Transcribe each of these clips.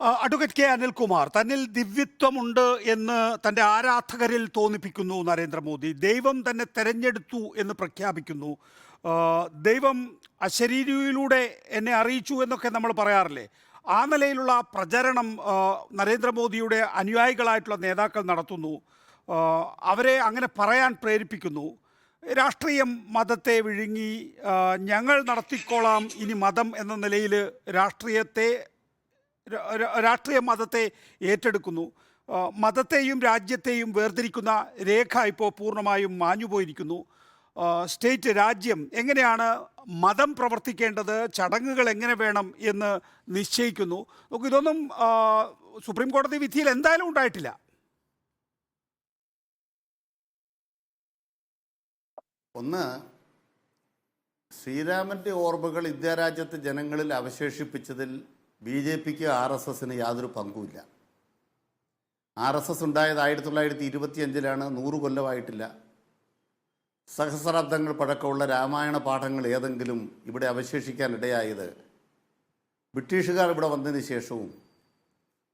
Advocate K Anilkumar തന്നിൽ ദിവ്യത്വമുണ്ട് എന്ന് തന്റെ ആരാധകരിൽ തോന്നിപ്പിക്കുന്നു നരേന്ദ്രമോദി. ദൈവം തന്നെ തെരഞ്ഞെടുത്തു എന്ന് പ്രഖ്യാപിക്കുന്നു. ദൈവം അശരീരിയിലൂടെ എന്നെ അറിയിച്ചു എന്നൊക്കെ നമ്മൾ പറയാറില്ലേ? ആ നിലയിലുള്ള പ്രചരണം നരേന്ദ്രമോദിയുടെ അനുയായികളായിട്ടുള്ള നേതാക്കൾ നടത്തുന്നു. അവരെ അങ്ങനെ പറയാൻ പ്രേരിപ്പിക്കുന്നു. രാഷ്ട്രീയം മതത്തെ വിഴുങ്ങി ഞങ്ങൾ നടത്തിക്കോളാം ഇനി മതം എന്ന നിലയിൽ രാഷ്ട്രീയത്തെ രാഷ്ട്രീയ മതത്തെ ഏറ്റെടുക്കുന്നു. മതത്തെയും രാജ്യത്തെയും വേർതിരിക്കുന്ന രേഖ ഇപ്പോൾ പൂർണമായും മാഞ്ഞുപോയിരിക്കുന്നു സ്റ്റേറ്റ് രാജ്യം എങ്ങനെയാണ് മതം പ്രവർത്തിക്കേണ്ടത് ചടങ്ങുകൾ എങ്ങനെ വേണം എന്ന് നിശ്ചയിക്കുന്നു. നമുക്ക് ഇതൊന്നും സുപ്രീം കോടതി വിധിയിൽ എന്തായാലും ഉണ്ടായിട്ടില്ല. ഒന്ന് ശ്രീരാമന്റെ ഓർമ്മകൾ ഇന്ത്യ രാജ്യത്തെ ജനങ്ങളിൽ അവശേഷിപ്പിച്ചതിൽ ബി ജെ പിക്ക് ആർ എസ് എസിന് യാതൊരു പങ്കുമില്ല. ആർ എസ് എസ് ഉണ്ടായത് ആയിരത്തി തൊള്ളായിരത്തി ഇരുപത്തി അഞ്ചിലാണ് നൂറ് കൊല്ലമായിട്ടില്ല. സഹസ്രാബ്ദങ്ങൾ പഴക്കമുള്ള രാമായണ പാഠങ്ങൾ ഏതെങ്കിലും ഇവിടെ അവശേഷിക്കാൻ ഇടയായത് ബ്രിട്ടീഷുകാർ ഇവിടെ വന്നതിന് ശേഷവും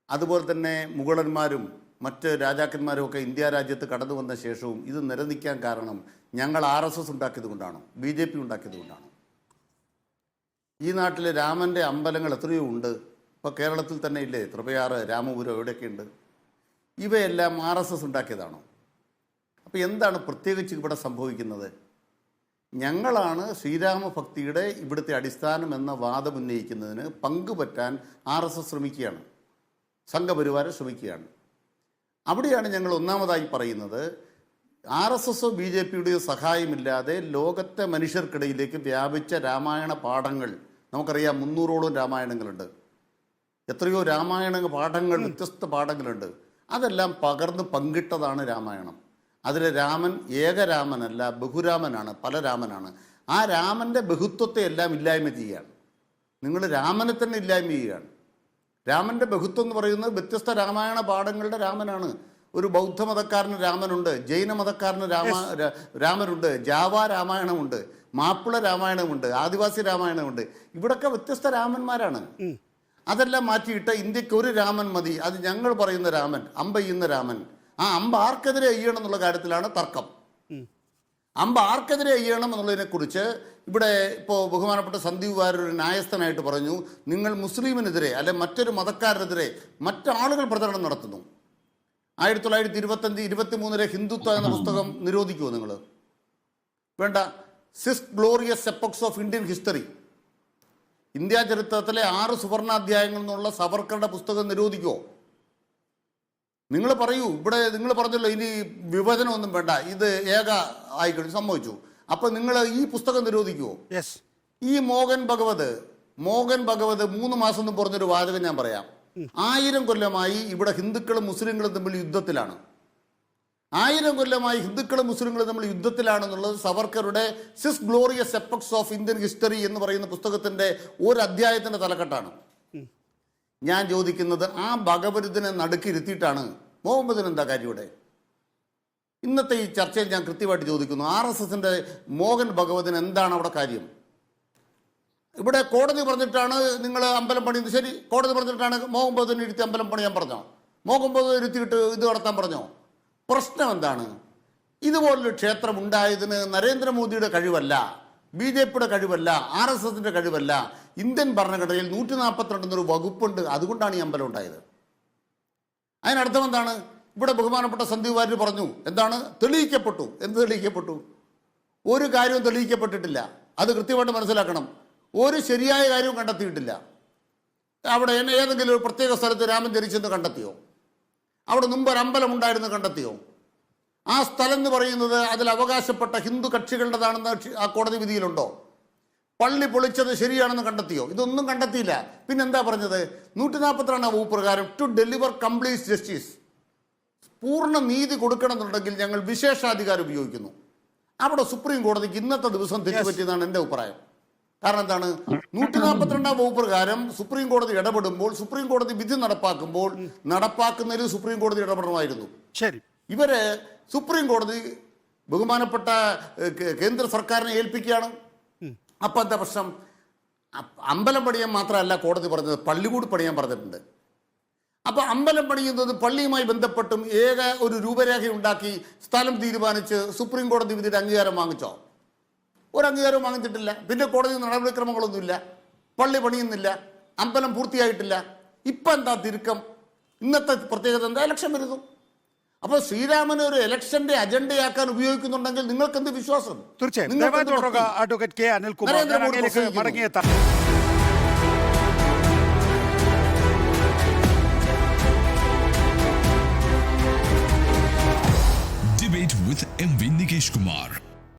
അതുപോലെ തന്നെ മുഗളന്മാരും മറ്റ് രാജാക്കന്മാരും ഒക്കെ ഇന്ത്യ രാജ്യത്ത് കടന്നു വന്ന ശേഷവും ഇത് നിലനിൽക്കാൻ കാരണം ഞങ്ങൾ ആർ എസ് എസ് ഉണ്ടാക്കിയത് കൊണ്ടാണോ ബി ജെ പി ഉണ്ടാക്കിയത് കൊണ്ടാണോ. ഈ നാട്ടിൽ രാമന്റെ അമ്പലങ്ങൾ എത്രയോ ഉണ്ട്. ഇപ്പോൾ കേരളത്തിൽ തന്നെ ഇല്ലേ? തൃപയാറ് രാമപുരം എവിടെയൊക്കെ ഉണ്ട് ഇവയെല്ലാം ആർ എസ് എസ് ഉണ്ടാക്കിയതാണോ? അപ്പോൾ എന്താണ് പ്രത്യേകിച്ച് ഇവിടെ സംഭവിക്കുന്നത്? ഞങ്ങളാണ് ശ്രീരാമഭക്തിയുടെ ഇവിടുത്തെ അടിസ്ഥാനം എന്ന വാദം ഉന്നയിക്കുന്നതിന് പങ്കുപറ്റാൻ ആർ എസ് എസ് ശ്രമിക്കുകയാണ്. സംഘപരിവാരം ശ്രമിക്കുകയാണ്. അവിടെയാണ് ഞങ്ങൾ ഒന്നാമതായി പറയുന്നത് ആർ എസ് എസോ ബി ജെ പിയുടെയോ സഹായമില്ലാതെ ലോകത്തെ മനുഷ്യർക്കിടയിലേക്ക് വ്യാപിച്ച രാമായണ പാഠങ്ങൾ നമുക്കറിയാം മുന്നൂറോളം രാമായണങ്ങളുണ്ട്. എത്രയോ രാമായണ പാഠങ്ങൾ വ്യത്യസ്ത പാഠങ്ങളുണ്ട്. അതെല്ലാം പകർന്ന് പങ്കിട്ടതാണ് രാമായണം. അതിൽ രാമൻ ഏകരാമനല്ല ബഹുരാമനാണ് പല രാമനാണ്. ആ രാമന്റെ ബഹുത്വത്തെ എല്ലാം ഇല്ലായ്മ ചെയ്യുകയാണ്. നിങ്ങൾ രാമനെ തന്നെ ഇല്ലായ്മ ചെയ്യുകയാണ്. രാമന്റെ ബഹുത്വം എന്ന് പറയുന്നത് വ്യത്യസ്ത രാമായണ പാഠങ്ങളുടെ രാമനാണ്. ഒരു ബൗദ്ധ മതക്കാരന് രാമനുണ്ട് ജൈന മതക്കാരന് രാമ രാമനുണ്ട് ജാവ രാമായണമുണ്ട് മാപ്പിള രാമായണമുണ്ട് ആദിവാസി രാമായണമുണ്ട്. ഇവിടൊക്കെ വ്യത്യസ്ത രാമന്മാരാണ്. അതെല്ലാം മാറ്റിയിട്ട് ഇന്ത്യയ്ക്ക് ഒരു രാമൻ മതി അത് ഞങ്ങൾ പറയുന്ന രാമൻ അമ്പ ചെയ്യുന്ന രാമൻ. ആ അമ്പ ആർക്കെതിരെ ചെയ്യണം എന്നുള്ള കാര്യത്തിലാണ് തർക്കം. അമ്പ ആർക്കെതിരെ ചെയ്യണം എന്നുള്ളതിനെക്കുറിച്ച് ഇവിടെ ഇപ്പോൾ ബഹുമാനപ്പെട്ട സന്ദീപ് വാര്യർ ഒരു ന്യായസ്ഥനായിട്ട് പറഞ്ഞു നിങ്ങൾ മുസ്ലിമിനെതിരെ അല്ലെ മറ്റൊരു മതക്കാരനെതിരെ മറ്റാളുകൾ പ്രചരണം നടത്തുന്നു. ആയിരത്തി തൊള്ളായിരത്തി ഇരുപത്തഞ്ച് ഇരുപത്തി മൂന്നിലെ ഹിന്ദുത്വ എന്ന പുസ്തകം നിരോധിക്കുമോ നിങ്ങൾ? വേണ്ട. സിസ് glorious epochs of Indian history India ചരിത്രത്തിലെ ആറ് സുവർണാധ്യായങ്ങൾ എന്നുള്ള സവർക്കറുടെ പുസ്തകം നിരോധിക്കുമോ നിങ്ങൾ പറയൂ. ഇവിടെ നിങ്ങൾ പറഞ്ഞല്ലോ ഇനി വിഭജനമൊന്നും വേണ്ട. ഇത് ഏക ആയിക്കോട്ടെ സംഭവിച്ചു അപ്പൊ നിങ്ങൾ ഈ പുസ്തകം നിരോധിക്കുമോ ഈ മോഹൻ ഭഗവത് മോഹൻ ഭഗവത് മൂന്ന് മാസം എന്ന് പറഞ്ഞൊരു വാചകം ഞാൻ പറയാം. ആയിരം കൊല്ലമായി ഇവിടെ ഹിന്ദുക്കളും മുസ്ലിങ്ങളും തമ്മിൽ യുദ്ധത്തിലാണ്. ആയിരം കൊല്ലമായി ഹിന്ദുക്കളും മുസ്ലിങ്ങളും തമ്മിൽ യുദ്ധത്തിലാണെന്നുള്ളത് സവർക്കറുടെ സിസ് glorious epochs of Indian history എന്ന് പറയുന്ന പുസ്തകത്തിന്റെ ഒരു അധ്യായത്തിന്റെ തലക്കെട്ടാണ്. ഞാൻ ചോദിക്കുന്നത് ആ ഭഗവതിനെ നടുക്കിരുത്തിയിട്ടാണ് മുഹമ്മദിന് എന്താ കാര്യം ഇവിടെ ഇന്നത്തെ ഈ ചർച്ചയിൽ ഞാൻ കൃത്യമായിട്ട് ചോദിക്കുന്നു ആർ എസ് എസിന്റെ മോഹൻ ഭഗവതിന് എന്താണ് അവിടെ കാര്യം? ഇവിടെ കോടതി പറഞ്ഞിട്ടാണ് നിങ്ങൾ അമ്പലം പണിയുന്നത് ശരി കോടതി പറഞ്ഞിട്ടാണ് ബഹദൂരിനെ ഇരുത്തി അമ്പലം പണിയാൻ പറഞ്ഞോ? ബഹദൂർ ഇരുത്തിയിട്ട് ഇത് നടത്താൻ പറഞ്ഞോ? പ്രശ്നം എന്താണ്? ഇതുപോലൊരു ക്ഷേത്രം ഉണ്ടായതിന് നരേന്ദ്രമോദിയുടെ കഴിവല്ല ബി ജെ പിയുടെ കഴിവല്ല ആർ എസ് എസിന്റെ കഴിവല്ല ഇന്ത്യൻ ഭരണഘടനയിൽ നൂറ്റി നാൽപ്പത്തിരണ്ട് എന്നൊരു വകുപ്പുണ്ട്. അതുകൊണ്ടാണ് ഈ അമ്പലം ഉണ്ടായത്. അതിനർത്ഥം എന്താണ്? ഇവിടെ ബഹുമാനപ്പെട്ട സന്ദീപ് വാര്യർ പറഞ്ഞു എന്താണ്? തെളിയിക്കപ്പെട്ടു. എന്ത് തെളിയിക്കപ്പെട്ടു? ഒരു കാര്യവും തെളിയിക്കപ്പെട്ടിട്ടില്ല. അത് കൃത്യമായിട്ട് മനസ്സിലാക്കണം. ഒരു ശരിയായ കാര്യവും കണ്ടെത്തിയിട്ടില്ല. അവിടെ എന്നെ ഏതെങ്കിലും ഒരു പ്രത്യേക സ്ഥലത്ത് രാമൻ ജനിച്ചെന്ന് കണ്ടെത്തിയോ? അവിടെ മുമ്പ് ഒരു അമ്പലം ഉണ്ടായിരുന്നു കണ്ടെത്തിയോ? ആ സ്ഥലം എന്ന് പറയുന്നത് അതിൽ അവകാശപ്പെട്ട ഹിന്ദു കക്ഷികളുടേതാണെന്ന് ആ കോടതി വിധിയിലുണ്ടോ? പള്ളി പൊളിച്ചത് ശരിയാണെന്ന് കണ്ടെത്തിയോ? ഇതൊന്നും കണ്ടെത്തിയില്ല. പിന്നെ എന്താ പറഞ്ഞത്? നൂറ്റി നാൽപ്പത്തിരണ്ടാം വകുപ്പ് പ്രകാരം ടു ഡെലിവർ കംപ്ലീറ്റ് ജസ്റ്റിസ് പൂർണ നീതി കൊടുക്കണമെന്നുണ്ടെങ്കിൽ ഞങ്ങൾ വിശേഷാധികാരം ഉപയോഗിക്കുന്നു. അവിടെ സുപ്രീം കോടതിക്ക് ഇന്നത്തെ ദിവസം തെറ്റുപറ്റിയതാണ് എന്റെ അഭിപ്രായം. കാരണം എന്താണ്? നൂറ്റി നാൽപ്പത്തിരണ്ടാം വകുപ്പ് പ്രകാരം സുപ്രീം കോടതി ഇടപെടുമ്പോൾ സുപ്രീം കോടതി വിധി നടപ്പാക്കുമ്പോൾ നടപ്പാക്കുന്നതിൽ സുപ്രീം കോടതി ഇടപെടണമായിരുന്നു. ശരി. ഇവരെ സുപ്രീം കോടതി ബഹുമാനപ്പെട്ട കേന്ദ്ര സർക്കാരിനെ ഏൽപ്പിക്കുകയാണ്. അപ്പം എന്താ പ്രശ്നം? അമ്പലം പണിയാൻ മാത്രമല്ല കോടതി പറഞ്ഞത് പള്ളി കൂടി പണിയാൻ പറഞ്ഞിട്ടുണ്ട്. അപ്പൊ അമ്പലം പണിയുന്നത് പള്ളിയുമായി ബന്ധപ്പെട്ടും ഏക ഒരു രൂപരേഖ ഉണ്ടാക്കി സ്ഥലം തീരുമാനിച്ച് സുപ്രീം കോടതി വിധിയുടെ അംഗീകാരം വാങ്ങിച്ചോ? ഒരു അംഗീകാരവും വാങ്ങിച്ചിട്ടില്ല. പിന്നെ കോടതി നടപടിക്രമങ്ങളൊന്നുമില്ല. പള്ളി പണിയുന്നില്ല. അമ്പലം പൂർത്തിയായിട്ടില്ല. ഇപ്പം എന്താ തിരുക്കം? ഇന്നത്തെ പ്രത്യേകത എന്താ? ഇലക്ഷൻ വരുന്നു. അപ്പോൾ ശ്രീരാമനെ ഒരു ഇലക്ഷന്റെ അജണ്ടയാക്കാൻ ഉപയോഗിക്കുന്നുണ്ടെങ്കിൽ നിങ്ങൾക്ക് എന്ത് വിശ്വാസം? തീർച്ചയായും? Advocate K Anilkumar മടങ്ങിയെത്താം.